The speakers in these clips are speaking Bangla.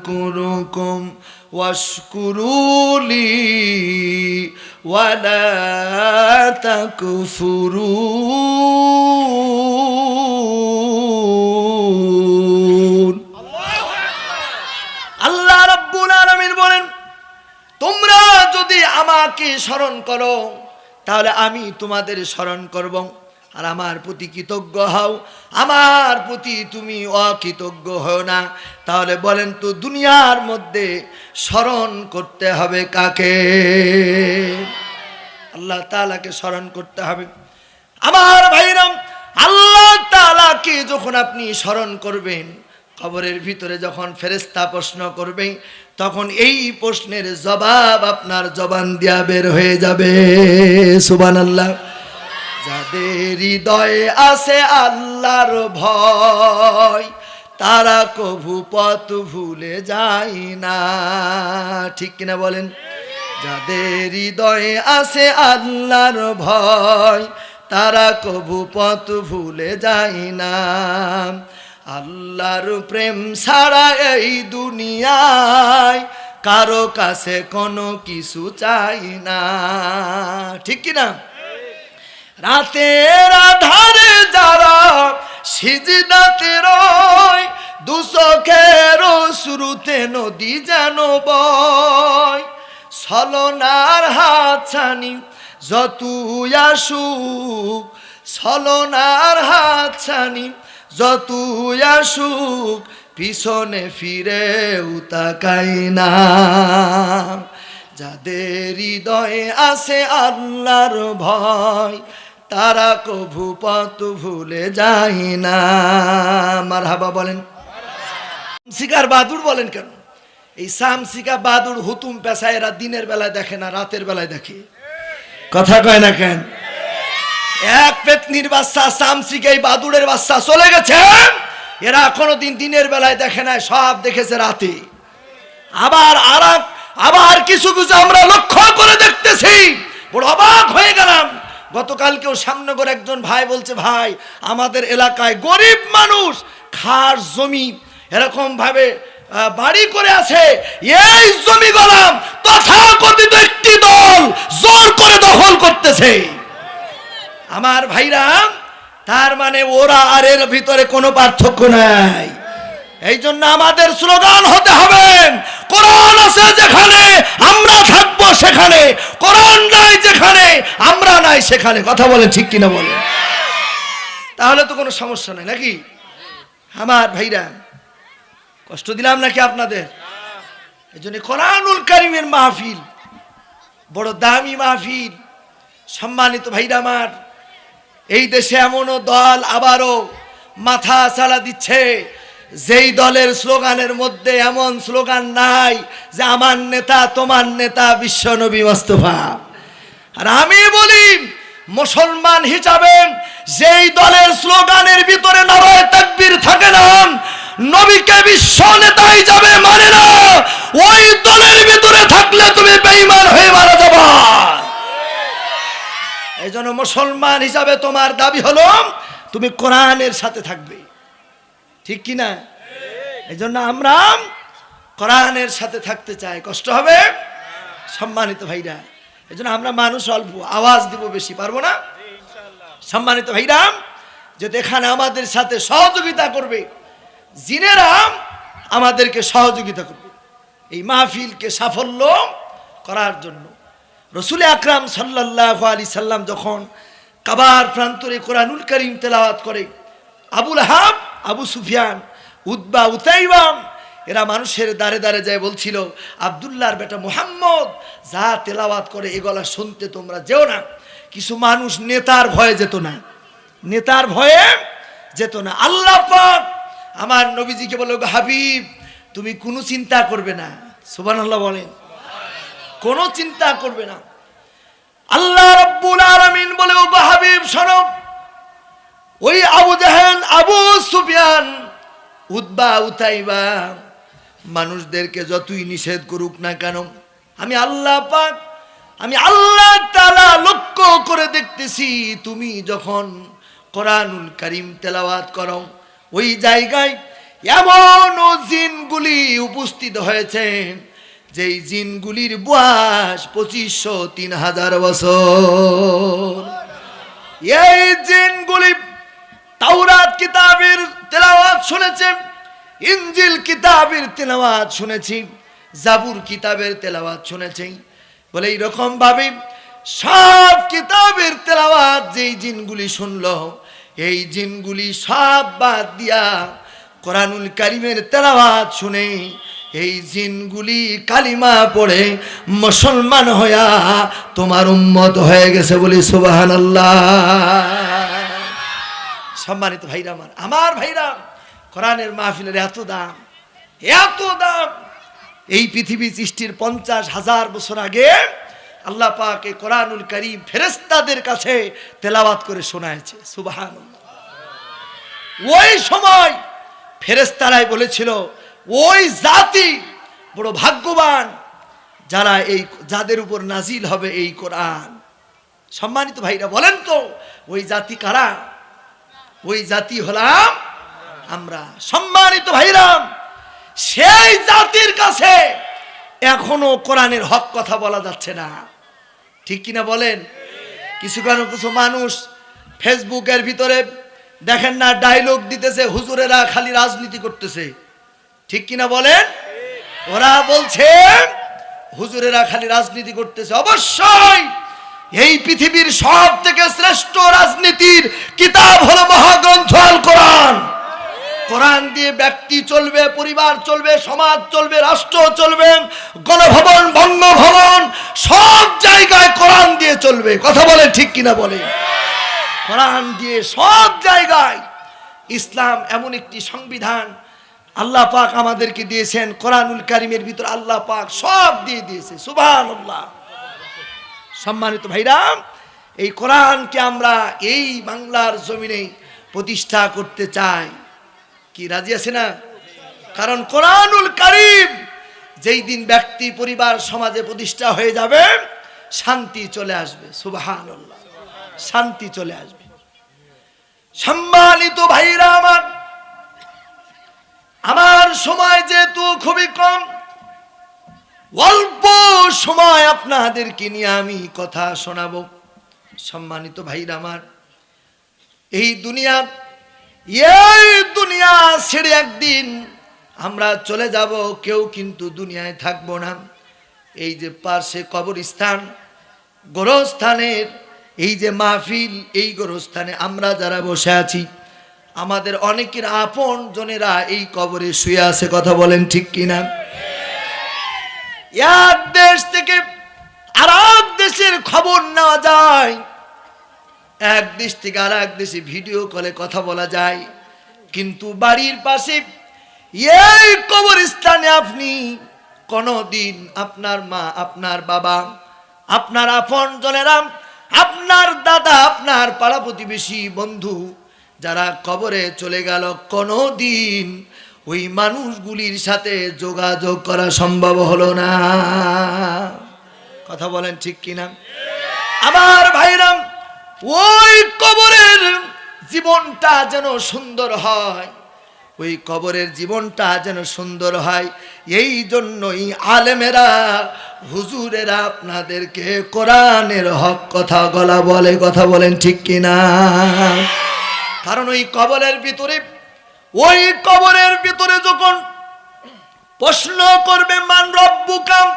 أذكركم واشكروا لي ولا تكفرون আল্লাহ রাব্বুল আলামিন বলেন তোমরা যদি আমাকে স্মরণ করো তাহলে আমি তোমাদের স্মরণ করব আর আমার প্রতি কৃতজ্ঞ হও। আমার প্রতি তুমি অকৃতজ্ঞ হও না। তাহলে বলেন তো, দুনিয়ার মধ্যে স্মরণ করতে হবে কাকে? আল্লাহ তালাকে স্মরণ করতে হবে। আমার ভাইরাম আল্লাহ তালাকে যখন আপনি স্মরণ করবেন খবরের ভিতরে যখন ফেরেস্তা প্রশ্ন করবে, তখন এই প্রশ্নের জবাব আপনার জবান দিয়া বের হয়ে যাবে। সুবান আল্লাহ যাদের হৃদয়ে আছে আল্লাহর ভয়। তারা কভু পথ ভুলে যায় না। ঠিক কিনা বলেন? যাদের হৃদয়ে আছে আল্লাহর ভয়, তারা কভু পথ ভুলে যায় না। আল্লাহর প্রেম ছাড়া এই দুনিয়ায় কারও কাছে কোনো কিছু চাই না। ঠিক কিনা? রাতের আধারে যারা সিজদাতে রয় দুচোখের শুরুতে নদী যেন বয়। ছলনার হাত ছানি যত আসুক, ছলনার হাত ছানি যত আসুক, পিছনে ফিরে তাকাই না। যাদের হৃদয়ে আছে আল্লাহর ভয় তারা কভু পথ ভুলে যায় না। আমার হাবা বলেন। শিকার বাদুর বলেন কেন? এই সামসিকা বাদুর হুতুম পেশা এরা দিনের বেলায় দেখে না, রাতের বেলায় দেখে। কথা কয় না কেন? এক পেতনির বাচ্চা সামসিকা এই বাদুড়ের বাচ্চা চলে গেছে। এরা কোনো দিন দিনের বেলায় দেখে না, সব দেখেছে রাতে। আবার আর আবার কিছু কিছু আমরা লক্ষ্য করে দেখতেছি। বড় অবাক হয়ে গেলাম। গতকালকেও সামনে করে একজন ভাই বলছে, ভাই, আমাদের এলাকায় গরিব মানুষ খাস জমি এরকম ভাবে বাড়ি করে আছে। এই জমি গলাম তথাকথিত একটি দল জোর করে দখল করতেছে। আমার ভাইরা, তার মানে ওরা আর এর ভিতরে কোনো পার্থক্য নাই। এই জন্য আমাদের স্লোগান হতে হবে কোরআন আছে যেখানে, আমরা থাকব সেখানে। কোরআন নাই যেখানে, আমরা নাই সেখানে। কথা বলে ঠিক কিনা বলে তাহলে তো কোনো সমস্যা নাই, নাকি? আমার ভাইরা, কষ্ট দিলাম নাকি আপনাদের? এই জন্য কোরআনুল কারিমের মাহফিল, বড় দামি মাহফিল। সম্মানিত ভাইরা আমার, এই দেশে এমনও দল আবারও মাথা চালা দিচ্ছে। যেই দলের স্লোগানের মধ্যে এমন স্লোগান নাই যে আমার নেতা, তোমার নেতা বিশ্বনবী মোস্তফা। আর আমি বলি, মুসলমান হিসাবে যেই দলের স্লোগানের ভিতরে নারায় তাকবীর থাকে না, নবীকে বিশ্ব নেতাই যাবে মানে না। ওই দলের ভিতরে থাকলে তুমি বেঈমান হয়ে মারা যাবা। এই জন্য মুসলমান হিসাবে তোমার দাবি হলো, তুমি কোরআনের সাথে থাকবে। ঠিক কি না এই জন্য আমরা কোরআনের সাথে থাকতে চাই। কষ্ট হবে? সম্মানিত ভাইরা এই জন্য আমরা মানুষ অল্প, আওয়াজ দিব বেশি, পারব না? সম্মানিত ভাইরা, যদি এখানে আমাদের সাথে সহযোগিতা করবে, জিনেরা আমাদেরকে সহযোগিতা করবে। এই মাহফিলকে সাফল্য করার জন্য। রসুল আকরাম সাল্লাহ আলি সাল্লাম যখন কাবার প্রান্তরে কোরআনুল করিম তেলাওয়াত করে, আবুল হাব আবু সুফিয়ান উদ্বা উতাইবাম এরা মানুষের দাঁড়ে দাঁড়ে যায় বলছিল, আবদুল্লাহর বেটা মোহাম্মদ, যা তেলাওয়াত করে এ গলা শুনতে তোমরা যেও না। কিছু মানুষ নেতার ভয়ে যেত না। নেতার ভয়ে যেত না। আল্লাহ পাক আমার নবীজিকে বলে হাবিব, তুমি কোনো চিন্তা করবে না। সুবান আল্লাহ বলেন। কোনো চিন্তা করবে না। আল্লাহ রব্বুল আলামিন বলে, ও হাবিব সরব ওই আবু জাহেল আবু সুফিয়ান উদ্বা উতাইবা, মানুষদেরকে যতই নিষেধ করুক না কেন, আমি আল্লাহ পাক, আমি আল্লাহ তাআলা লক্ষ্য করে দেখতেছি, তুমি যখন কোরআনুল করিম তেলাওয়াত করো, ওই জায়গায় এমন জিনগুলি উপস্থিত হয়েছে, যেই জিনগুলির বয়স পঁচিশশো তিন হাজার বছর। এই জিনগুলি তাওরাত কিতাবের তেলাওয়াত শুনেছে ইঞ্জিল কিতাবের তেলাওয়াত শুনেছি, জাবুর কিতাবের তেলাওয়াত শুনেছি। বলে এইরকম ভাবে সব কিতাবের তেলাওয়াত যেই জিনগুলি শুনল, এই জিনগুলি সব বাদ দিয়া কোরআনুল কারিমের তেলাওয়াত শুনে এই জিনগুলি কালিমা পড়ে মুসলমান হইয়া তোমার উম্মত হয়ে গেছে বলি সুবাহান সম্মানিত ভাইরা আমার আমার ভাইরা, কোরআনের মাহফিলের এত দাম এত দাম। এই পৃথিবী সৃষ্টির পঞ্চাশ হাজার বছর আগে আল্লাহ পাক কোরআনুল করিম ফেরেস্তাদের কাছে তেলাওয়াত করে শোনায়ছে সুবাহান ওই সময় ফেরেস্তারাই বলেছিল, ওই জাতি বড় ভাগ্যবান যারা এই, যাদের উপর নাজিল হবে এই কোরআন। সম্মানিত ভাইরা, বলেন তো, ওই জাতি কারা? ওই জাতি হলাম আমরা। সম্মানিত ভাইরাম, সেই জাতির কাছে এখনও কোরআনের হক কথা বলা যাচ্ছে না। ঠিক কিনা বলেন? কিছু কেন কিছু মানুষ ফেসবুকের ভিতরে দেখেন না ডায়লগ দিতেছে, হুজুরেরা খালি রাজনীতি করতেছে। ঠিক কিনা বলেন? ওরা বলছে, হুজুরেরা খালি রাজনীতি করতেছে। অবশ্যই এই পৃথিবীর সব থেকে শ্রেষ্ঠ রাজনীতির কিতাব হলো মহাগ্রন্থ আল কোরআন। কোরআন দিয়ে ব্যক্তি চলবে, পরিবার চলবে, সমাজ চলবে, রাষ্ট্র চলবে, গণভবন, বঙ্গভবন, সব জায়গায় কোরআন দিয়ে চলবে। কথা বলে ঠিক কিনা বলে? কোরআন দিয়ে সব জায়গায় ইসলাম এমন একটি সংবিধান আল্লাহ পাক আমাদেরকে দিয়েছেন। কোরআনুল কারিমের ভিতর আল্লাহ পাক সব দিয়ে দিয়েছে। সুবাহ সম্মানিত ভাইরা, এই কোরআনকে আমরা এই বাংলার জমিনে প্রতিষ্ঠা করতে চাই। কি, রাজি আছে না? কারণ কোরআনুল কারিম যেই দিন ব্যক্তি, পরিবার, সমাজে প্রতিষ্ঠা হয়ে যাবে, শান্তি চলে আসবে। সুবাহান শান্তি চলে আসবে। সম্মানিত ভাইরা আমার আমার সময় যেহেতু খুবই অল্প সময় আপনাদেরকে নিয়ে আমি কথা শোনাবো। সম্মানিত ভাইরা আমার, এই দুনিয়া এই দুনিয়া ছেড়ে একদিন আমরা চলে যাব, কেউ কিন্তু দুনিয়ায় থাকব না। এই যে পার্শ্বে কবরস্থান, গোরস্থানের এই যে মাহফিল, এই গোরস্থানে আমরা যারা বসে আছি, আমাদের অনেকের আপন জনেরা এই কবরে শুয়ে আছে, কথা বলেন ঠিক কিনা? এক দেশ থেকে আর এক দেশের খবর নেওয়া যায়। এক দেশ থেকে আর এক দেশে ভিডিও কলে কথা বলা যায়। কিন্তু বাড়ির পাশে এই কবরস্থানে আপনি কোনদিন আপনার মা, আপনার বাবা, আপনার আপন জনেরা, আপনার দাদা, আপনার পাড়া প্রতিবেশী বন্ধু যারা কবরে চলে গেল কোনদিন ওই মানুষগুলির সাথে যোগাযোগ করা সম্ভব হলো না। কথা বলেন ঠিক কিনা? আমার ভাইরাম, ওই কবরের জীবনটা যেন সুন্দর হয়। ওই কবরের জীবনটা যেন সুন্দর হয়। এই জন্যই আলেমেরা, হুজুরেরা আপনাদেরকে কোরআনের হক কথা, গলা বলে কথা বলেন ঠিক কিনা? কারণ ওই কবরের ভিতরে ওই কবরের ভিতরে যখন প্রশ্ন করবে, মান রব্বুকাম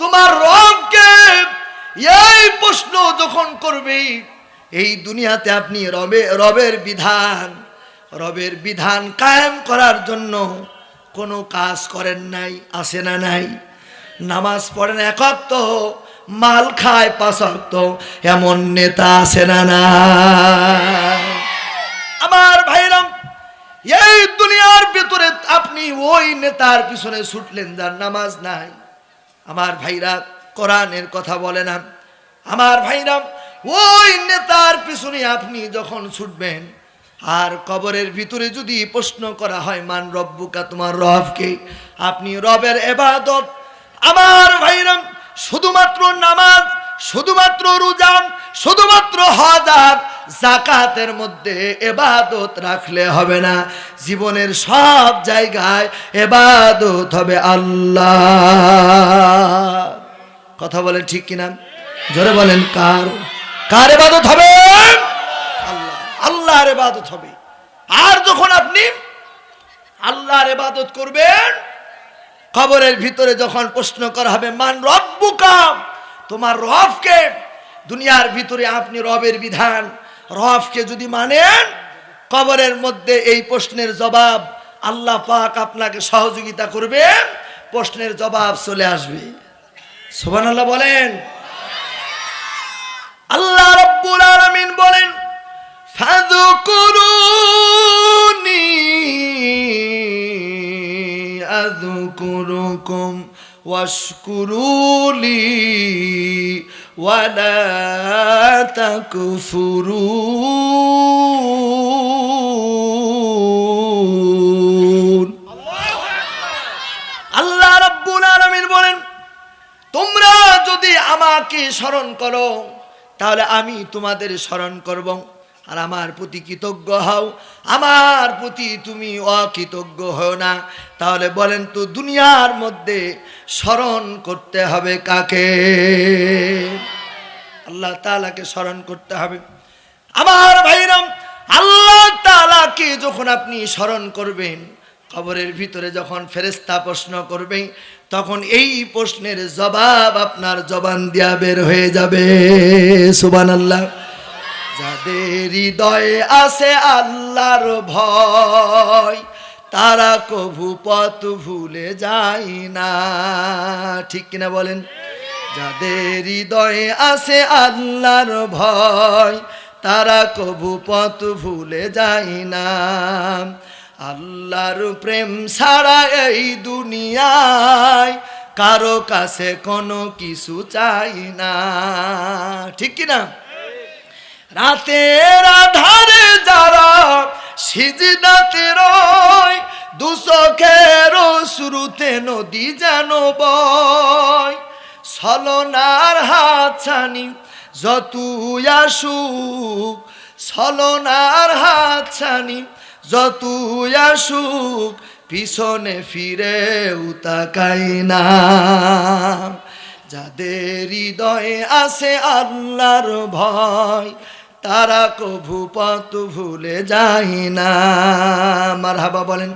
তোমার রবকে এই প্রশ্ন যখন করবে, এই দুনিয়াতে আপনি রবে, রবের বিধান রবের বিধান কায়েম করার জন্য কোনো কাজ করেন নাই, আসে না নাই। নামাজ পড়েন একত্র মাল খায় পাশক্ত এমন নেতা আসে না না আমার ভাইরাম এই দুনিয়ার ভিতরে আপনি ওই নেতার পিছনে ছুটলেন যার নামাজ নাই। আমার ভাইরা কোরআনের কথা বলে না। আমার ভাইরা ওই নেতার পিছনে আপনি যখন ছুটবেন, আর কবরের ভিতরে যদি প্রশ্ন করা হয়, মান রব্বুকা, তোমার রবকে আপনি রবের এবাদত। আমার ভাইরাম শুধুমাত্র নামাজ শুধুমাত্র রুজান, শুধুমাত্র হাজার জাকাতের মধ্যে এবাদত রাখলে হবে না। জীবনের সব জায়গায় এবাদত হবে আল্লাহ। কথা বলেন ঠিক কিনা? জোরে বলেন, কার? কার এবাদত হবে? আল্লাহ। আল্লাহর এবাদত হবে। আর যখন আপনি আল্লাহর এবাদত করবেন, কবরের ভিতরে যখন প্রশ্ন করা হবে, মান রব্বুকাম তোমার রবকে দুনিয়ার ভিতরে আপনি রবের বিধান। রবকে যদি মানেন, কবরের মধ্যে এই প্রশ্নের জবাব আল্লাহ পাক আপনাকে সহযোগিতা করবেন, প্রশ্নের জবাব চলে আসবে। সোবান আল্লাহ বলেন, আল্লাহ রব্বুল আলামিন বলেন ফাযকুরুনি আযকুরুকুম ওয়াশকুরুলি ওয়ালা তাকফুরুন আল্লাহ রাব্বুল আলামিন বলেন, তোমরা যদি আমাকে স্মরণ করো, তাহলে আমি তোমাদের স্মরণ করব। আর আমার প্রতি কৃতজ্ঞ হও। আমার প্রতি তুমি অকৃতজ্ঞ হও না। তাহলে বলেন তো, দুনিয়ার মধ্যে স্মরণ করতে হবে কাকে? আল্লাহ তাআলাকে স্মরণ করতে হবে। আমার ভাইরাম, আল্লাহ তালাকে যখন আপনি স্মরণ করবেন, কবরের ভিতরে যখন ফেরেস্তা প্রশ্ন করবে, তখন এই প্রশ্নের জবাব আপনার জবান দিয়া বের হয়ে যাবে। সুবান আল্লাহ যাদের হৃদয়ে আছে আল্লাহর ভয়। তারা কভু পথ ভুলে যায় না। ঠিক কিনা বলেন? যাদের হৃদয়ে আছে আল্লাহর ভয়, তারা কভু পথ ভুলে যায় না। আল্লাহর প্রেম ছাড়া এই দুনিয়ায় কারও কাছে কোনো কিছু চাই না। ঠিক কিনা? রাতের আধারে যারা সিজদাতে রয় দুচোখের শুরুতে নদী যেন বয়। ছলনার হাত ছানি যতুই আসুক, ছলনার হাত ছানি যতুই আসুক, পিছনে ফিরে উতাকাই না। যাদের হৃদয়ে আছে আল্লাহর ভয় তারা কভু পথ ভুলে যায় না। মারহাবা বলেন